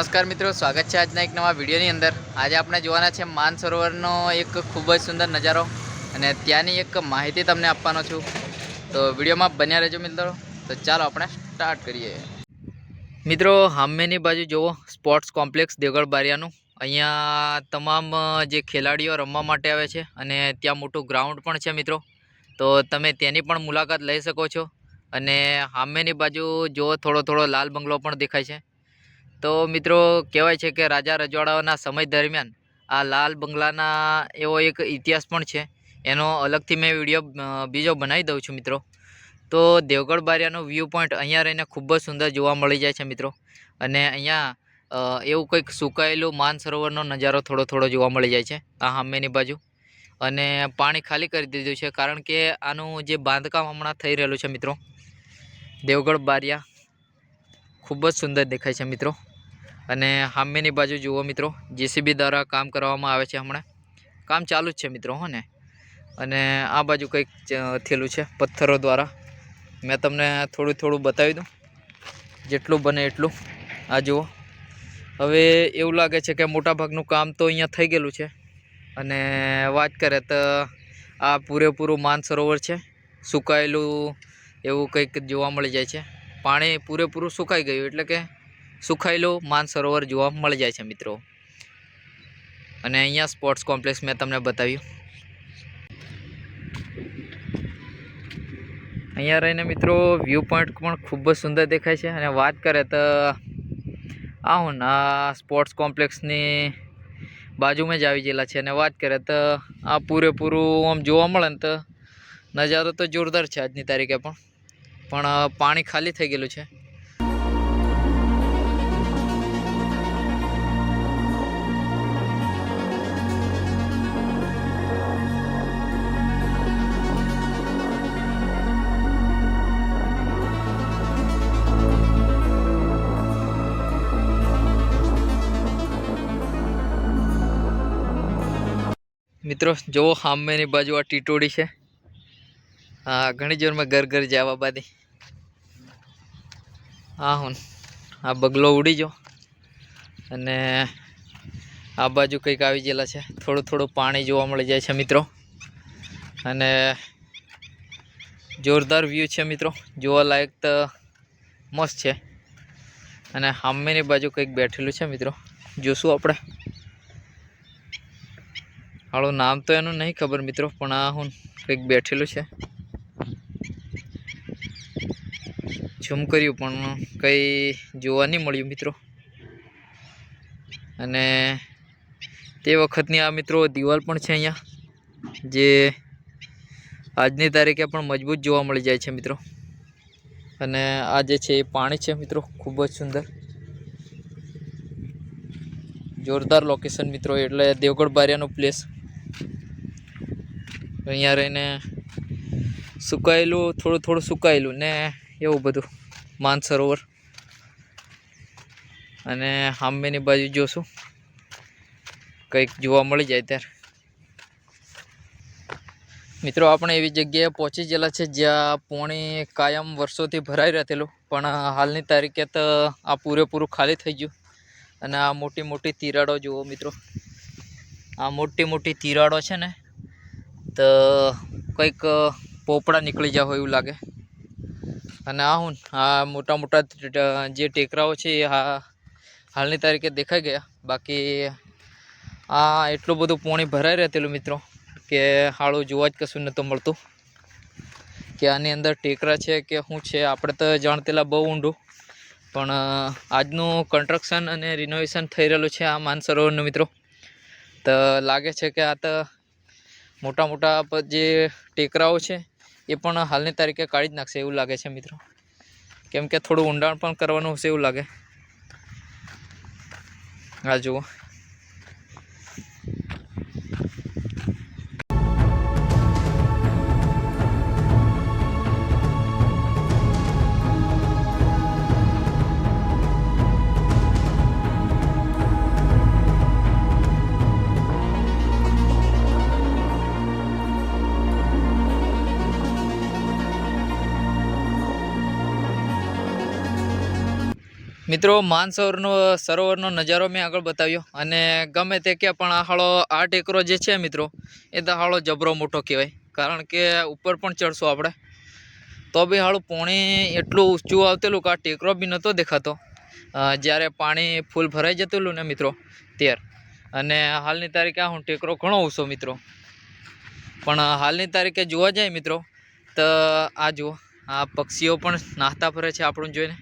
નમસ્કાર મિત્રો, સ્વાગત છે આજના એક નવા વિડીયોની અંદર. આજે આપણે જોવાના છે માન સરોવરનો એક ખૂબ જ સુંદર નજારો અને ત્યાંની એક માહિતી તમને આપવાનો છું. તો વિડીયોમાં બન્યા રહેજો મિત્રો. તો ચાલો આપણે સ્ટાર્ટ કરીએ. મિત્રો હામેની બાજુ જુઓ, સ્પોર્ટ્સ કોમ્પ્લેક્સ દેવગઢ બારિયાનું. અહીંયા તમામ જે ખેલાડીઓ રમવા માટે આવે છે અને ત્યાં મોટું ગ્રાઉન્ડ પણ છે મિત્રો. તો તમે તેની પણ મુલાકાત લઈ શકો છો. અને હામેની બાજુ જુઓ થોડો થોડો લાલ બંગલો પણ દેખાય છે. તો મિત્રો, કહેવાય છે કે રાજા રજવાડાઓના સમય દરમિયાન આ લાલ બંગલાના એવો એક ઇતિહાસ પણ છે. એનો અલગથી મેં વીડિયો બીજો બનાવી દઉં છું મિત્રો. તો દેવગઢ બારિયાનો વ્યૂ પોઈન્ટ અહીંયા રહીને ખૂબ જ સુંદર જોવા મળી જાય છે મિત્રો. અને અહીંયા એવું કંઈક સુકાયેલું માન સરોવરનો નજારો થોડો થોડો જોવા મળી જાય છે, આ સામેની બાજુ. અને પાણી ખાલી કરી દીધું છે, કારણ કે આનું જે બાંધકામ હમણાં થઈ રહેલું છે મિત્રો, દેવગઢ બારિયા, ખૂબ જ સુંદર દેખાય છે મિત્રો. અને સામેની બાજુ જુઓ મિત્રો, જેસીબી દ્વારા કામ કરવામાં આવે છે હમણાં. કામ ચાલુ જ છે મિત્રો, હો ને. અને આ બાજુ કંઈક થયેલું છે, પથ્થરો દ્વારા. મેં તમને થોડું થોડું બતાવી દઉં. જેટલું બને એટલું. આ જુઓ. હવે એવું લાગે છે કે મોટાભાગનું કામ તો અહીંયા થઈ ગયેલું છે. અને વાત કરે તો આ પૂરેપૂરું માનસરોવર છે. સુકાયેલું એવું કંઈક જોવા મળી જાય છે. પાણી પૂરેપૂરું સુકાઈ ગયું, એટલે કે સુખાયેલું માનસરોવર જોવા મળી જાય છે મિત્રો. અને અહીંયા સ્પોર્ટ્સ કોમ્પ્લેક્સ મેં તમને બતાવ્યું. અહીંયા રહીને મિત્રો વ્યૂ પોઈન્ટ પણ ખૂબ જ સુંદર દેખાય છે. અને વાત કરે તો આ હું આ સ્પોર્ટ્સ કોમ્પ્લેક્સની બાજુમાં જ આવી ગયેલા છે. અને વાત કરે તો આ પૂરેપૂરું આમ જોવા મળે ને તો નજારો તો જોરદાર છે આજની તારીખે પણ. પણ પાણી ખાલી થઈ ગયેલું છે. મિત્રો જુઓ સામેની બાજુ આ ટીટોડી છે. હા, ઘણી જોરમાં ઘર ઘર જવા બાદી. હા, હું, આ બગલો ઉડી જો અને આ બાજુ કંઈક આવી ગયેલા છે. થોડું થોડું પાણી જોવા મળી જાય છે, મિત્રો. અને જોરદાર વ્યૂ છે, મિત્રો. જોવા લાયક તો મસ્ત છે. અને સામેની બાજુ કંઈક બેઠેલું છે, મિત્રો. જોશું આપણે. હાળું નામ તો એનું નહીં ખબર મિત્રો, પણ આ હું કંઈક બેઠેલું છે. ઝૂમ કર્યું, પણ કંઈ જોવા નહીં મળ્યું મિત્રો. અને તે વખતની આ મિત્રો દિવાલ પણ છે અહીંયા, જે આજની તારીખે પણ મજબૂત જોવા મળી જાય છે મિત્રો. અને આ જે છે એ પાણી છે મિત્રો, ખૂબ જ સુંદર. જોરદાર લોકેશન મિત્રો, એટલે દેવગઢ બારિયાનું પ્લેસ અહીંયા રહીને સુકાયેલું, થોડું થોડું સુકાયેલું ને એવું બધું માનસરોવર અને હાંબેની બાજુ જોશું. કંઈક જોવા મળી જાય ત્યારે. મિત્રો, આપણે એવી જગ્યાએ પહોંચી ગયેલા છે જ્યાં પોણી કાયમ વર્ષોથી ભરાઈ રહેલું, પણ હાલની તારીખે તો આ પૂરેપૂરું ખાલી થઈ ગયું. અને આ મોટી મોટી તિરાડો જુઓ મિત્રો. આ મોટી મોટી તિરાડો છે ને તો કંઈક પોપડા નીકળી જાય હોય એવું લાગે. અને આ હું, આ મોટા મોટા જે ટેકરાઓ છે એ હાલની તારીખે દેખાઈ ગયા. બાકી આ એટલું બધું પોણી ભરાઈ રહેતેલું મિત્રો, કે હાળું જોવા જ કશું નહોતું મળતું. કે આની અંદર ટેકરા છે કે શું છે, આપણે તો જાણતેલા બહુ ઊંડું. પણ આજનું કન્સ્ટ્રક્શન અને રિનોવેશન થઈ રહેલું છે આ માનસરોવરનું મિત્રો. તો લાગે છે કે આ તો મોટા મોટા જે ટેકરાઓ છે, એ પણ હાલની તારીખે કાઢી જ નાખશે એવું લાગે છે મિત્રો. કેમ કે થોડું ઊંડાણ પણ કરવાનું હશે એવું લાગે. આ જુઓ. મિત્રો માનસરોવરનો સરોવરનો નજારો મેં આગળ બતાવ્યો અને ગમે તે કે પણ આ હાળો, આ ટેકરો જે છે મિત્રો, એ તો હાળો જબરો મોટો કહેવાય. કારણ કે ઉપર પણ ચડશું આપણે. તો બી હાળું પાણી એટલું ઊંચું આવતેલું કે આ ટેકરો બી નહોતો દેખાતો. જ્યારે પાણી ફૂલ ભરાઈ જતેલું ને મિત્રો ત્યારે અને હાલની તારીખે હું ટેકરો ઘણો ઊંચો મિત્રો. પણ હાલની તારીખે જોવા જાય મિત્રો, તો આ જુઓ, આ પક્ષીઓ પણ નાહતા ફરે છે આપણું જોઈને.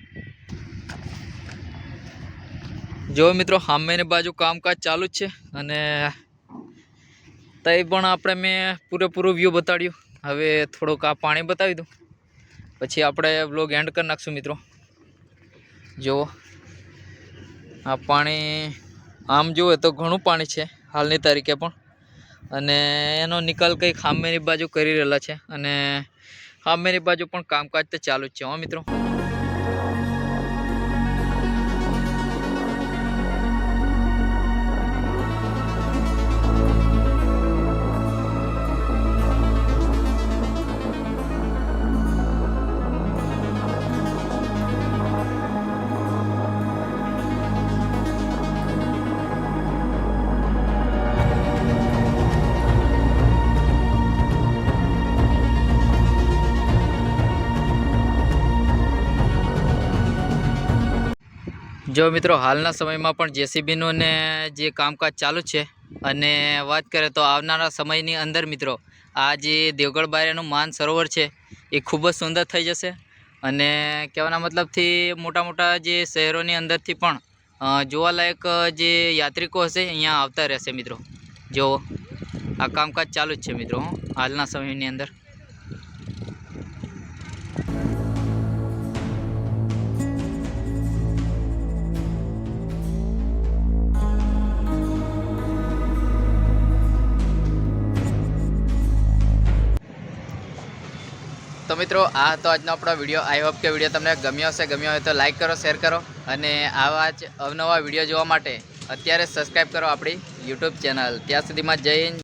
જો મિત્રો સામેની બાજુ કામકાજ ચાલુ જ છે અને તઈ પણ આપણે મેં પૂરેપૂરું વ્યૂ બતાડ્યું. હવે થોડુંક આ પાણી બતાવી દઉં. પછી આપણે બ્લોગ એન્ડ કરી નાખશું મિત્રો. જુઓ આ પાણી, આમ જુએ તો ઘણું પાણી છે હાલની તારીખે પણ. અને એનો નિકાલ કંઈક સામેની બાજુ કરી રહેલા છે અને સામેની બાજુ પણ કામકાજ તો ચાલુ જ છે, હો મિત્રો. જો મિત્રો, હાલના સમયમાં પણ જેસીબીનું ને જે કામકાજ ચાલુ છે, અને વાત કરીએ તો આવનારા સમયની અંદર મિત્રો, આ જે દેવગઢ બારિયાનું માન સરોવર છે, એ ખૂબ જ સુંદર થઈ જશે. અને કહેવાના મતલબથી મોટા મોટા જે શહેરોની અંદરથી પણ જોવાલાયક જે યાત્રિકો હશે, અહીંયા આવતા રહેશે મિત્રો. જો આ કામકાજ ચાલુ જ છે મિત્રો હાલના સમયની અંદર. તો મિત્રો, આ હતો આજનો આપણો વીડિયો આઈ હોપ કે વીડિયો તમને ગમ્યો હશે. ગમ્યો હોય તો લાઈક કરો શેર કરો. અને આવા જ અવનવા વીડિયો જોવા માટે અત્યારે સબસ્ક્રાઈબ કરો આપણી યુટ્યુબ ચેનલ ત્યાં સુધીમાં હિન્દ.